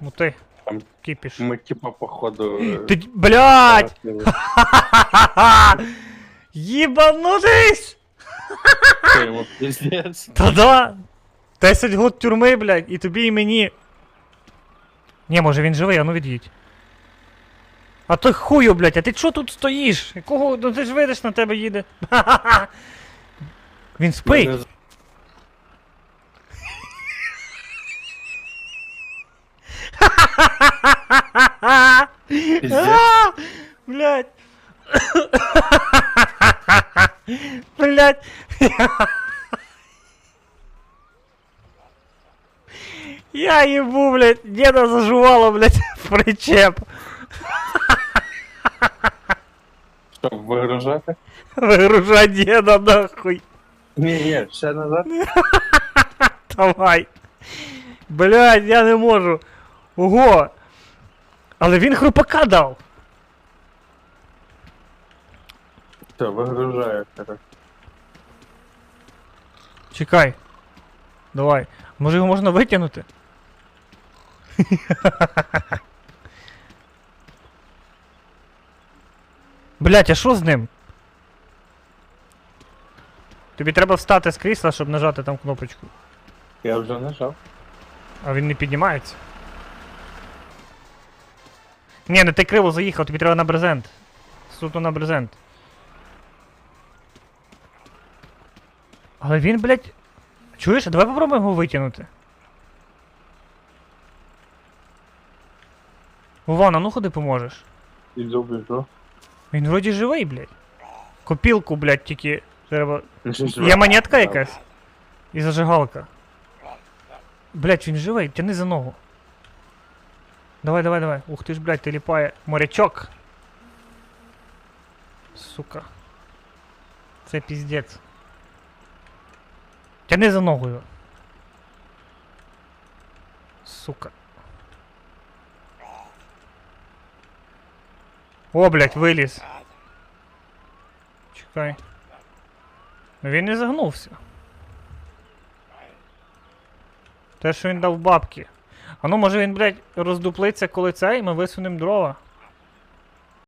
Мути. Там Кипіш. Ми типа походу. е, Ти, блядь! розбили. Єбанутись! Що йому піздець. Та да! 10 год тюрми, блядь, і тобі, і мені. Ні, може він живий, а ну від'їдь. А той хую, блядь, а ти чо тут стоїш? Якого? Ну ти ж видиш, на тебе їде. Він спить. Мене з- Пиздец. А, Блядь. Блядь. Я ебу, блядь, деда зажувало, блядь, в причеп. Що, вигружати? Вигружай деда нахуй. Ні, ні, ще назад. Давай. Блядь, я не можу. Ого. Але він хрупака дав. Все, коротше. Чекай. Давай. Може його можна витягнути? Блять, а що з ним? Тобі треба встати з крісла, щоб нажати там кнопочку. Я вже нажав. А він не піднімається. Ні, ну ти криво заїхав, тобі треба на брезент. Суто на брезент. Але він, блядь. Чуєш, давай попробуємо його витягнути. Вован, а ну ходи поможеш. Він вроді живий, блядь. Копілку, блядь, тільки треба. Є монетка якась? І зажигалка. Блять, він живий, тяни за ногу. Давай, давай, давай. Ух ти ж, блядь, ти ліпає. Морячок. Сука. Це піздець. Тяни за ногу його. Сука. О, блядь, виліз. Чекай. Ну він не загнувся. Те, що він дав бабки. А ну може він, блядь, роздуплиться, коли це, і ми висунемо дрова.